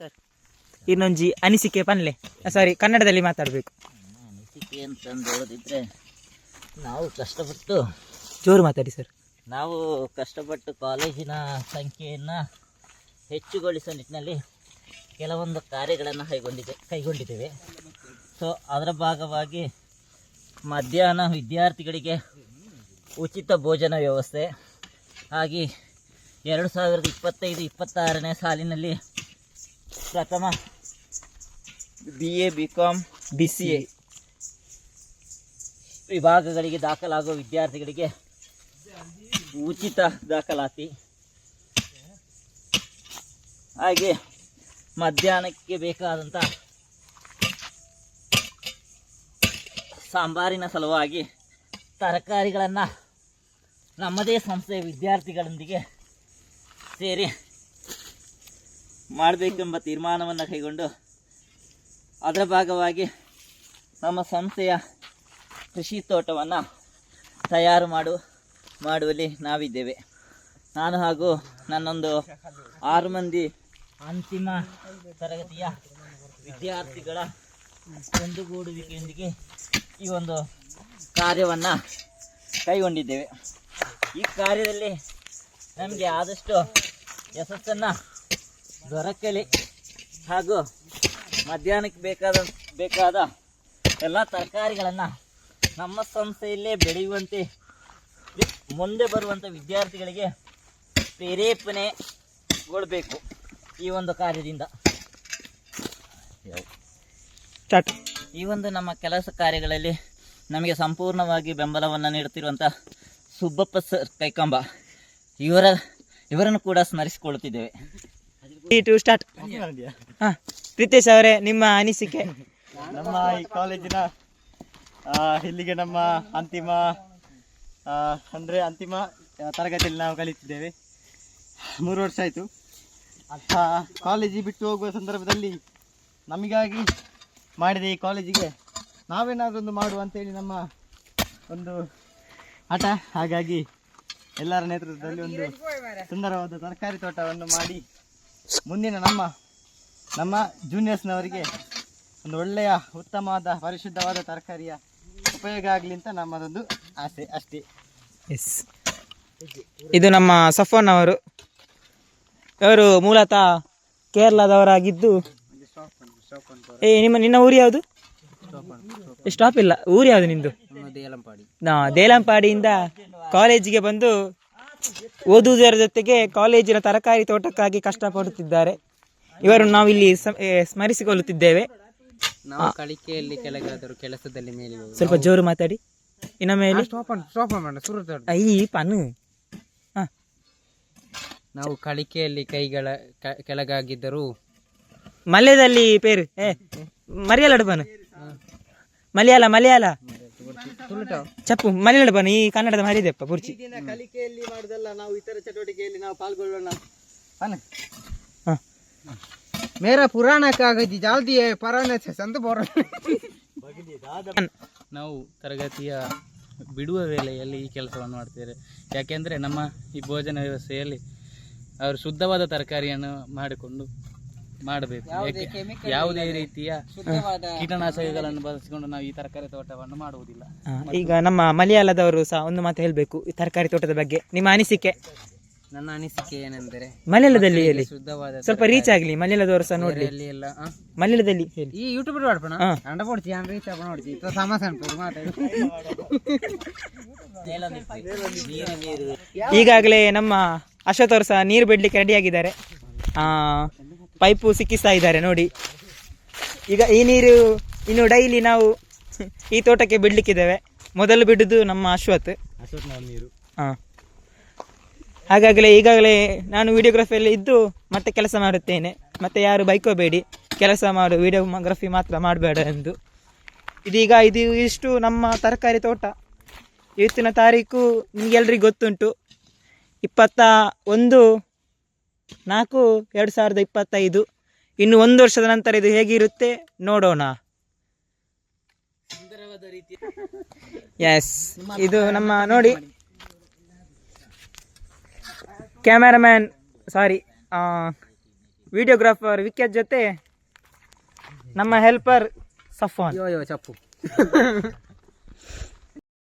Sir. ಇನ್ನೊಂಜಿ ಅನಿಸಿಕೆ ಪನ್ಲೆ ಸಾರಿ ಕನ್ನಡದಲ್ಲಿ ಮಾತಾಡಬೇಕು. ಅನಿಸಿಕೆ ಅಂತಂದು ಹೇಳೋದಿದ್ರೆ ನಾವು ಕಷ್ಟಪಟ್ಟು ಜೋರು ಮಾತಾಡಿ ಸರ್ ನಾವು ಕಷ್ಟಪಟ್ಟು ಕಾಲೇಜಿನ ಸಂಖ್ಯೆಯನ್ನು ಹೆಚ್ಚುಗೊಳಿಸುವ ನಿಟ್ಟಿನಲ್ಲಿ ಕೆಲವೊಂದು ಕಾರ್ಯಗಳನ್ನು ಕೈಗೊಂಡಿದೆ ಕೈಗೊಂಡಿದ್ದೇವೆ. ಸೊ ಅದರ ಭಾಗವಾಗಿ ಮಧ್ಯಾಹ್ನ ವಿದ್ಯಾರ್ಥಿಗಳಿಗೆ ಉಚಿತ ಭೋಜನ ವ್ಯವಸ್ಥೆ. ಹಾಗೆ ಎರಡು ಸಾವಿರದ ಇಪ್ಪತ್ತೈದು ಇಪ್ಪತ್ತಾರನೇ ಸಾಲಿನಲ್ಲಿ ಪ್ರಥಮ. B A B Com B C A ವಿಭಾಗಗಳಿಗೆ ದಾಖಲಾಗುವ ವಿದ್ಯಾರ್ಥಿಗಳಿಗೆ ಉಚಿತ ದಾಖಲಾತಿ. ಹಾಗೆ ಮಧ್ಯಾಹ್ನಕ್ಕೆ ಬೇಕಾದಂಥ ಸಾಂಬಾರಿನ ಸಲುವಾಗಿ ತರಕಾರಿಗಳನ್ನು ನಮ್ಮದೇ ಸಂಸ್ಥೆಯ ವಿದ್ಯಾರ್ಥಿಗಳೊಂದಿಗೆ ಸೇರಿ ಮಾಡಬೇಕೆಂಬ ತೀರ್ಮಾನವನ್ನು ಕೈಗೊಂಡು ಅದರ ಭಾಗವಾಗಿ ನಮ್ಮ ಸಂಸ್ಥೆಯ ಕೃಷಿ ತೋಟವನ್ನು ತಯಾರು ಮಾಡು, ಮಾಡುವಲ್ಲಿ ನಾವಿದ್ದೇವೆ. ನಾನು ಹಾಗೂ ನನ್ನೊಂದು ಆರು ಮಂದಿ ಅಂತಿಮ ತರಗತಿಯ ವಿದ್ಯಾರ್ಥಿಗಳ ಒಂದುಗೂಡುವಿಕೆಯೊಂದಿಗೆ ಈ ಒಂದು ಕಾರ್ಯವನ್ನು ಕೈಗೊಂಡಿದ್ದೇವೆ. ಈ ಕಾರ್ಯದಲ್ಲಿ ನಮಗೆ ಆದಷ್ಟು ಯಶಸ್ಸನ್ನು ದೊರಕಲಿ ಹಾಗೂ ಮಧ್ಯಾಹ್ನಕ್ಕೆ ಬೇಕಾದ ಬೇಕಾದ ಎಲ್ಲ ತರಕಾರಿಗಳನ್ನು ನಮ್ಮ ಸಂಸ್ಥೆಯಲ್ಲೇ ಬೆಳೆಯುವಂತೆ ಮುಂದೆ ಬರುವಂಥ ವಿದ್ಯಾರ್ಥಿಗಳಿಗೆ ಪ್ರೇರೇಪಣೆಗೊಳ್ಬೇಕು ಈ ಒಂದು ಕಾರ್ಯದಿಂದ. ಈ ಒಂದು ನಮ್ಮ ಕೆಲಸ ಕಾರ್ಯಗಳಲ್ಲಿ ನಮಗೆ ಸಂಪೂರ್ಣವಾಗಿ ಬೆಂಬಲವನ್ನು ನೀಡುತ್ತಿರುವಂಥ ಸುಬ್ಬಪ್ಪ ಸರ್ ಕೈಕಂಬ ಇವರ ಇವರನ್ನು ಕೂಡ ಸ್ಮರಿಸಿಕೊಳ್ಳುತ್ತಿದ್ದೇವೆ. To start. ಹಾ, ಪ್ರೀತೇಶ್ ಅವರೇ, ನಿಮ್ಮ ಅನಿಸಿಕೆ? ನಮ್ಮ ಈ ಕಾಲೇಜಿನ ಇಲ್ಲಿಗೆ ನಮ್ಮ ಅಂತಿಮ ಅಂದ್ರೆ ಅಂತಿಮ ತರಗತಿಯಲ್ಲಿ ನಾವು ಕಲಿತಿದ್ದೇವೆ. ಮೂರು ವರ್ಷ ಆಯಿತು. ಕಾಲೇಜಿಗೆ ಬಿಟ್ಟು ಹೋಗುವ ಸಂದರ್ಭದಲ್ಲಿ ನಮಗಾಗಿ ಮಾಡಿದ ಈ ಕಾಲೇಜಿಗೆ ನಾವೇನಾದ್ರೂ ಒಂದು ಮಾಡುವ ಅಂತೇಳಿ ನಮ್ಮ ಒಂದು ಹಠ. ಹಾಗಾಗಿ ಎಲ್ಲರ ನೇತೃತ್ವದಲ್ಲಿ ಒಂದು ಸುಂದರವಾದ ತರಕಾರಿ ತೋಟವನ್ನು ಮಾಡಿ ಮುಂದಿನ ನಮ್ಮ ನಮ್ಮ ಜೂನಿಯರ್ಸ್ನವರಿಗೆ ಒಂದು ಒಳ್ಳೆಯ ಉತ್ತಮವಾದ ಪರಿಶುದ್ಧವಾದ ತರಕಾರಿಯ ಉಪಯೋಗ ಆಗಲಿ ಅಂತ ನಮ್ಮದೊಂದು ಆಸೆ ಅಷ್ಟೇ. ಎಸ್ ಇದು ನಮ್ಮ ಸಫಾನ್ ಅವರು ಇವರು ಮೂಲತಃ ಕೇರಳದವರಾಗಿದ್ದು. ಏ ನಿಮ್ಮ ನಿನ್ನ ಊರು ಯಾವುದು? ಸ್ಟಾಪ್ ಇಲ್ಲ. ಊರು ಯಾವುದು ನಿಂದು? ನಾ ದೇಲಂಪಾಡಿಯಿಂದ ಕಾಲೇಜಿಗೆ ಬಂದು ಓದುವುದರ ಜೊತೆಗೆ ಕಾಲೇಜಿನ ತರಕಾರಿ ತೋಟಕ್ಕಾಗಿ ಕಷ್ಟಪಡುತ್ತಿದ್ದಾರೆ. ಇವರು ನಾವಿಲ್ಲಿ ಸ್ಮರಿಸಿಕೊಳ್ಳುತ್ತಿದ್ದೇವೆ. ನಾವು ಕಲಿಕೆಯಲ್ಲಿ ಕೆಳಗಾದರೂ ಕೆಲಸದಲ್ಲಿ ಮೇಲೆ. ಸ್ವಲ್ಪ ಜೋರು ಮಾತಾಡಿ. ಇನ್ನೊಮ್ಮೆ ಪನು ಹಾ. ನಾವು ಕಳಿಕೆಯಲ್ಲಿ ಕೈಗಳ ಕೆಳಗಾಗಿದ್ದರು ಮಲ್ಯದಲ್ಲಿ ಪೇರು. ಏ ಮಲಯಾಳ ಮಲಯಾಳ ಮಲಯಾಳ ಚಪ್ಪು ಮಲಯಾಳ ನೀ ಈ ಕನ್ನಡದ ಮರಿದೆಪ್ಪ ಬುರ್ಚಿ ದಿನ ಕಲಿಕೆಯಲ್ಲಿ ಮಾಡುದಲ್ಲ ನಾವು ಇತರ ಚಟುವಟಿಕೆಯಲ್ಲಿ ನಾವು ಪಾಲ್ಗೊಳ್ಳೋಣ. ಹಾ. ಮೇರಾ ಪುರಾಣ ಕಾಗಜಿ ಜಾಲ್ದಿ ಪರಾಣ ಸಂತ ನಾವು ತರಗತಿಯ ಬಿಡುವ ವೇಳೆಯಲ್ಲಿ ಈ ಕೆಲಸವನ್ನು ಮಾಡ್ತೇವೆ. ಯಾಕೆಂದರೆ ನಮ್ಮ ಈ ಭೋಜನ ವ್ಯವಸ್ಥೆಯಲ್ಲಿ ಅವರು ಶುದ್ಧವಾದ ತರಕಾರಿಯನ್ನು ಮಾಡಿಕೊಂಡು ಮಾಡಬೇಕು. ಯಾಕೆ- ಯಾವುದೇ ರೀತಿಯ ಕೀಟನಾಶಕಗಳನ್ನು ಬಳಸಿಕೊಂಡು ನಾವು ಈ ತರಕಾರಿ ತೋಟವನ್ನು ಮಾಡುವುದಿಲ್ಲ. ಈಗ ನಮ್ಮ ಮಲಯಾಳದವರು ಸಹ ಒಂದು ಮಾತು ಹೇಳಬೇಕು ಈ ತರಕಾರಿ ತೋಟದ ಬಗ್ಗೆ. ನಿಮ್ಮ ಅನಿಸಿಕೆ? ನನ್ನ ಅನಿಸಿಕೆ ಏನೆಂದರೆ ಮಲಯಾಳದಲ್ಲಿ ಹೇಳಿ. ಶುದ್ಧವಾದ ಸ್ವಲ್ಪ ರೀಚ್ ಆಗಲಿ ಮಲಯಾಳದವರು ಸಹ ನೋಡ್ಲಿ. ತರಕಾರಿಯಲ್ಲಿ ಎಲ್ಲ ಆ? ಮಲಯಾಳದಲ್ಲಿ ಹೇಳಿ. ಈ ಯೂಟ್ಯೂಬ್ ಮಾಡ್ಪಣ? ಹಾ. ಅಂಡ ಅಂಡ್ ಇತ್ತ ಮಾತಾಡಿ. ನೀರು ಈಗಾಗಲೇ ನಮ್ಮ ಅಶ್ವಥ್ ಅವರು ಸಹ ನೀರು ಬಿಡ್ಲಿಕ್ಕೆ ರೆಡಿ ರೆಡಿಯಾಗಿದ್ದಾರೆ ಪೈಪು ಸಿಕ್ಕಿಸ್ತಾ ಇದ್ದಾರೆ ನೋಡಿ. ಈಗ ಈ ನೀರು ಇನ್ನು ಡೈಲಿ ನಾವು ಈ ತೋಟಕ್ಕೆ ಬಿಡ್ಲಿಕ್ಕಿದ್ದೇವೆ. ಮೊದಲು ಬಿಡುದು ನಮ್ಮ ಅಶ್ವತ್ ನೀರು. ಹಾಂ. ಹಾಗಾಗಲೇ ಈಗಾಗಲೇ ನಾನು ವಿಡಿಯೋಗ್ರಫಿಯಲ್ಲಿ ಇದ್ದು ಮತ್ತೆ ಕೆಲಸ ಮಾಡುತ್ತೇನೆ. ಮತ್ತೆ ಯಾರು ಬೈಕೋಬೇಡಿ ಕೆಲಸ ಮಾಡು ವಿಡಿಯೋಗ್ರಫಿ ಮಾತ್ರ ಮಾಡಬೇಡ ಎಂದು. ಇದೀಗ ಇದು ಇಷ್ಟು ನಮ್ಮ ತರಕಾರಿ ತೋಟ. ಇವತ್ತಿನ ತಾರೀಕು ನಿಮಗೆಲ್ರಿಗೂ ಗೊತ್ತುಂಟು. ಇಪ್ಪತ್ತ ಒಂದು ನಾಲ್ಕು, ಎರಡು ಸಾವಿರದ ಇಪ್ಪತ್ತೈದು. ಇನ್ನು ಒಂದು ವರ್ಷದ ನಂತರ ಇದು ಹೇಗಿರುತ್ತೆ ನೋಡೋಣ. ಎಸ್ ಇದು ನಮ್ಮ ನೋಡಿ. ಕ್ಯಾಮೆರಾಮ್ಯಾನ್ ಸಾರಿ ವಿಡಿಯೋಗ್ರಾಫರ್ ವಿಕೆಟ್ ಜೊತೆ ನಮ್ಮ ಹೆಲ್ಪರ್ ಸಫಾನ್ ಚಪ್ಪು.